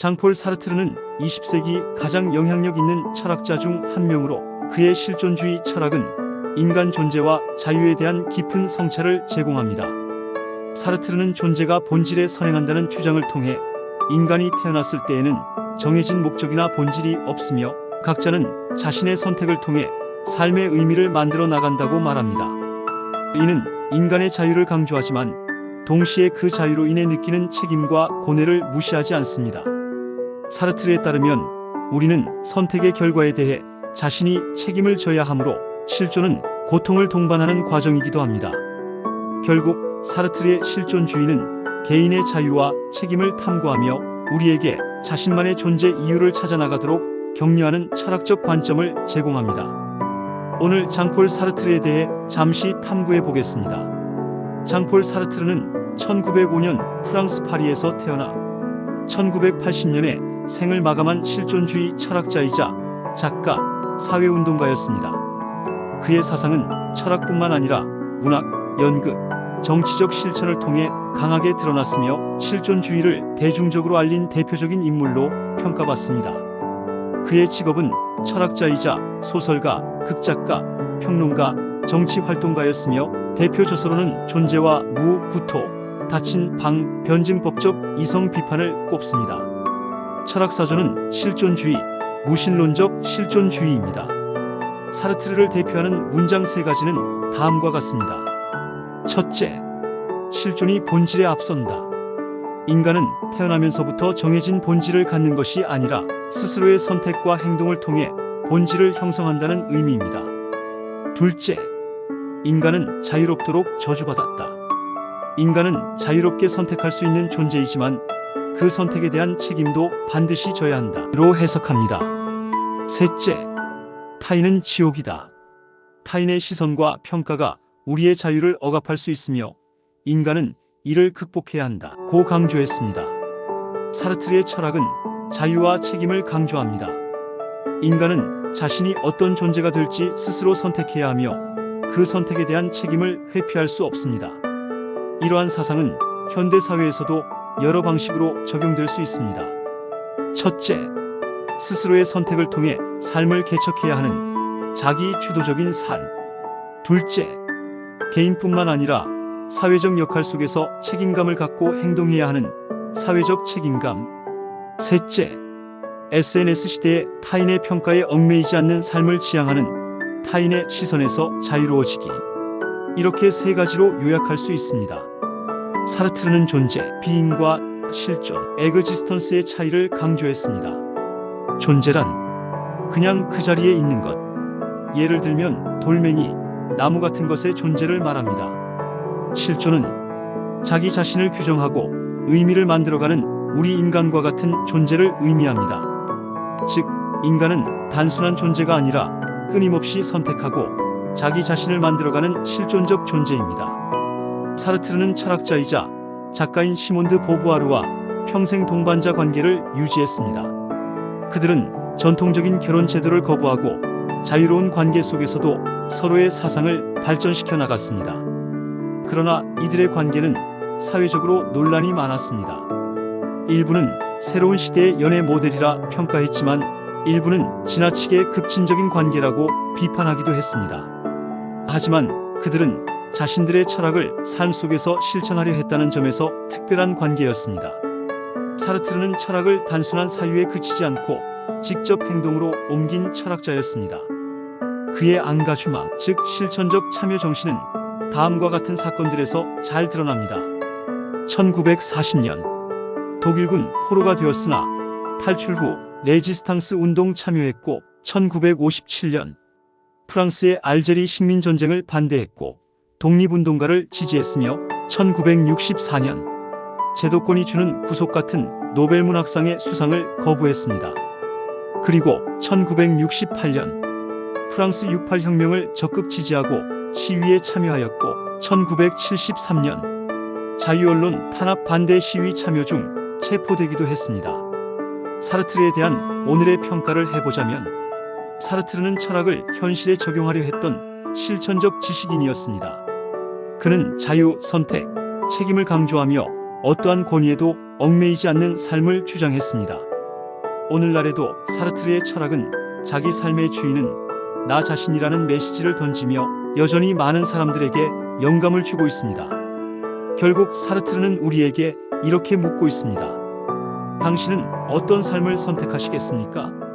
장폴 사르트르는 20세기 가장 영향력 있는 철학자 중 한 명으로 그의 실존주의 철학은 인간 존재와 자유에 대한 깊은 성찰을 제공합니다. 사르트르는 존재가 본질에 선행한다는 주장을 통해 인간이 태어났을 때에는 정해진 목적이나 본질이 없으며 각자는 자신의 선택을 통해 삶의 의미를 만들어 나간다고 말합니다. 이는 인간의 자유를 강조하지만 동시에 그 자유로 인해 느끼는 책임과 고뇌를 무시하지 않습니다. 사르트르에 따르면 우리는 선택의 결과에 대해 자신이 책임을 져야 하므로 실존은 고통을 동반하는 과정이기도 합니다. 결국 사르트르의 실존주의는 개인의 자유와 책임을 탐구하며 우리에게 자신만의 존재 이유를 찾아 나가도록 격려하는 철학적 관점을 제공합니다. 오늘 장폴 사르트르에 대해 잠시 탐구해 보겠습니다. 장폴 사르트르는 1905년 프랑스 파리에서 태어나 1980년에 생을 마감한 실존주의 철학자이자 작가, 사회운동가였습니다. 그의 사상은 철학뿐만 아니라 문학, 연극, 정치적 실천을 통해 강하게 드러났으며 실존주의를 대중적으로 알린 대표적인 인물로 평가받습니다. 그의 직업은 철학자이자 소설가, 극작가, 평론가, 정치활동가였으며 대표 저서로는 존재와 무, 구토, 닫힌 방, 변증법적 이성 비판을 꼽습니다. 철학사전은 실존주의, 무신론적 실존주의입니다. 사르트르를 대표하는 문장 세 가지는 다음과 같습니다. 첫째, 실존이 본질에 앞선다. 인간은 태어나면서부터 정해진 본질을 갖는 것이 아니라 스스로의 선택과 행동을 통해 본질을 형성한다는 의미입니다. 둘째, 인간은 자유롭도록 저주받았다. 인간은 자유롭게 선택할 수 있는 존재이지만 그 선택에 대한 책임도 반드시 져야 한다. 로 해석합니다. 셋째, 타인은 지옥이다. 타인의 시선과 평가가 우리의 자유를 억압할 수 있으며 인간은 이를 극복해야 한다. 고 강조했습니다. 사르트르의 철학은 자유와 책임을 강조합니다. 인간은 자신이 어떤 존재가 될지 스스로 선택해야 하며 그 선택에 대한 책임을 회피할 수 없습니다. 이러한 사상은 현대 사회에서도 여러 방식으로 적용될 수 있습니다. 첫째, 스스로의 선택을 통해 삶을 개척해야 하는 자기 주도적인 삶. 둘째, 개인뿐만 아니라 사회적 역할 속에서 책임감을 갖고 행동해야 하는 사회적 책임감. 셋째, SNS 시대의 타인의 평가에 얽매이지 않는 삶을 지향하는 타인의 시선에서 자유로워지기. 이렇게 세 가지로 요약할 수 있습니다. 사르트르는 존재, 비인과 실존, 에그지스턴스의 차이를 강조했습니다. 존재란 그냥 그 자리에 있는 것. 예를 들면 돌멩이, 나무 같은 것의 존재를 말합니다. 실존은 자기 자신을 규정하고 의미를 만들어가는 우리 인간과 같은 존재를 의미합니다. 즉, 인간은 단순한 존재가 아니라 끊임없이 선택하고 자기 자신을 만들어가는 실존적 존재입니다. 사르트르는 철학자이자 작가인 시몬드 보부아르와 평생 동반자 관계를 유지했습니다. 그들은 전통적인 결혼 제도를 거부하고 자유로운 관계 속에서도 서로의 사상을 발전시켜 나갔습니다. 그러나 이들의 관계는 사회적으로 논란이 많았습니다. 일부는 새로운 시대의 연애 모델이라 평가했지만 일부는 지나치게 급진적인 관계라고 비판하기도 했습니다. 하지만 그들은 자신들의 철학을 삶 속에서 실천하려 했다는 점에서 특별한 관계였습니다. 사르트르는 철학을 단순한 사유에 그치지 않고 직접 행동으로 옮긴 철학자였습니다. 그의 앙가주망, 즉 실천적 참여 정신은 다음과 같은 사건들에서 잘 드러납니다. 1940년 독일군 포로가 되었으나 탈출 후 레지스탕스 운동 참여했고 1957년 프랑스의 알제리 식민 전쟁을 반대했고 독립운동가를 지지했으며 1964년 제도권이 주는 구속 같은 노벨 문학상의 수상을 거부했습니다. 그리고 1968년 프랑스 68 혁명을 적극 지지하고 시위에 참여하였고 1973년 자유언론 탄압 반대 시위 참여 중 체포되기도 했습니다. 사르트르에 대한 오늘의 평가를 해보자면 사르트르는 철학을 현실에 적용하려 했던 실천적 지식인이었습니다. 그는 자유, 선택, 책임을 강조하며 어떠한 권위에도 얽매이지 않는 삶을 주장했습니다. 오늘날에도 사르트르의 철학은 자기 삶의 주인은 나 자신이라는 메시지를 던지며 여전히 많은 사람들에게 영감을 주고 있습니다. 결국 사르트르는 우리에게 이렇게 묻고 있습니다. 당신은 어떤 삶을 선택하시겠습니까?